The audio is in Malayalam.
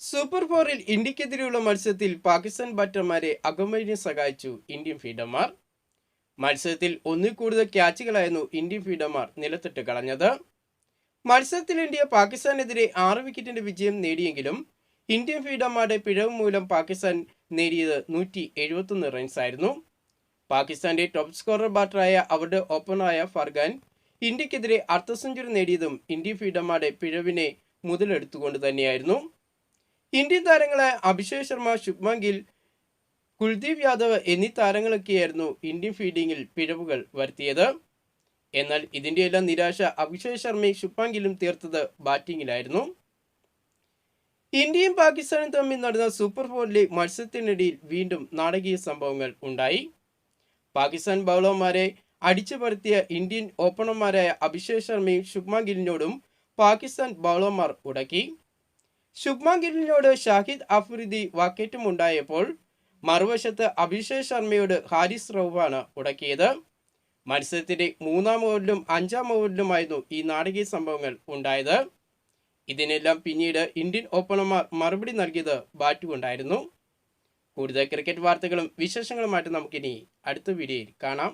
സൂപ്പർ ഫോറിൽ ഇന്ത്യക്കെതിരെയുള്ള മത്സരത്തിൽ പാകിസ്ഥാൻ ബാറ്റർമാരെ അകമഴിഞ്ഞ് സഹായിച്ചു ഇന്ത്യൻ ഫീഡർമാർ മത്സരത്തിൽ ഒന്നിൽ കൂടുതൽ ക്യാച്ചുകളായിരുന്നു ഇന്ത്യൻ ഫീഡർമാർ നിലത്തിട്ട് കളഞ്ഞത്. മത്സരത്തിൽ ഇന്ത്യ പാകിസ്ഥാനെതിരെ ആറ് വിക്കറ്റിന്റെ വിജയം നേടിയെങ്കിലും ഇന്ത്യൻ ഫീഡർമാരുടെ പിഴവ് മൂലം പാകിസ്ഥാൻ നേടിയത് നൂറ്റി എഴുപത്തൊന്ന് റൺസായിരുന്നു പാകിസ്ഥാന്റെ ടോപ്പ് സ്കോറർ ബാറ്ററായ അവരുടെ ഓപ്പണറായ ഫർഗാൻ ഇന്ത്യക്കെതിരെ അർദ്ധ സെഞ്ചുറി നേടിയതും ഇന്ത്യൻ ഫീഡർമാരുടെ പിഴവിനെ മുതലെടുത്തുകൊണ്ട് തന്നെയായിരുന്നു. ഇന്ത്യൻ താരങ്ങളെ അഭിഷേക് ശർമ്മ ശുഭ്മാൻ ഗിൽ കുൽദീപ് യാദവ് എന്നീ താരങ്ങളൊക്കെയായിരുന്നു ഇന്ത്യൻ ഫീൽഡിങ്ങിൽ പിഴവുകൾ വരുത്തിയത്. എന്നാൽ ഇതിന്റെ എല്ലാം നിരാശ അഭിഷേക് ശർമ്മയും ശുഭ്മാൻ ഗില്ലും തീർത്തത് ബാറ്റിങ്ങിലായിരുന്നു ഇന്ത്യയും പാകിസ്ഥാനും തമ്മിൽ നടന്ന സൂപ്പർ ഫോറിലെ മത്സരത്തിനിടയിൽ വീണ്ടും നാടകീയ സംഭവങ്ങൾ ഉണ്ടായി. പാകിസ്ഥാൻ ബൗളർമാരെ അടിച്ചു പരത്തിയ ഇന്ത്യൻ ഓപ്പണർമാരായ അഭിഷേക് ശർമ്മയും ശുഭ്മാൻ പാകിസ്ഥാൻ ബൗളർമാർ ഉടക്കി. ശുഭ്മാൻ ഗില്ലിനോട് ഷാഹിദ് അഫ്രിദി വാക്കേറ്റമുണ്ടായപ്പോൾ മറുവശത്ത് അഭിഷേക് ശർമ്മയോട് ഹാരിസ് റൌവാണ് ഉടക്കിയത് മത്സരത്തിന്റെ മൂന്നാം ഓവറിലും അഞ്ചാം ഓവറിലുമായിരുന്നു ഈ നാടകീയ സംഭവങ്ങൾ ഉണ്ടായത്. ഇതിനെല്ലാം പിന്നീട് ഇന്ത്യൻ ഓപ്പണർമാർ മറുപടി നൽകിയത് ബാറ്റ് കൊണ്ടായിരുന്നു കൂടുതൽ ക്രിക്കറ്റ് വാർത്തകളും വിശേഷങ്ങളുമായിട്ട് നമുക്കിനി അടുത്ത വീഡിയോയിൽ കാണാം.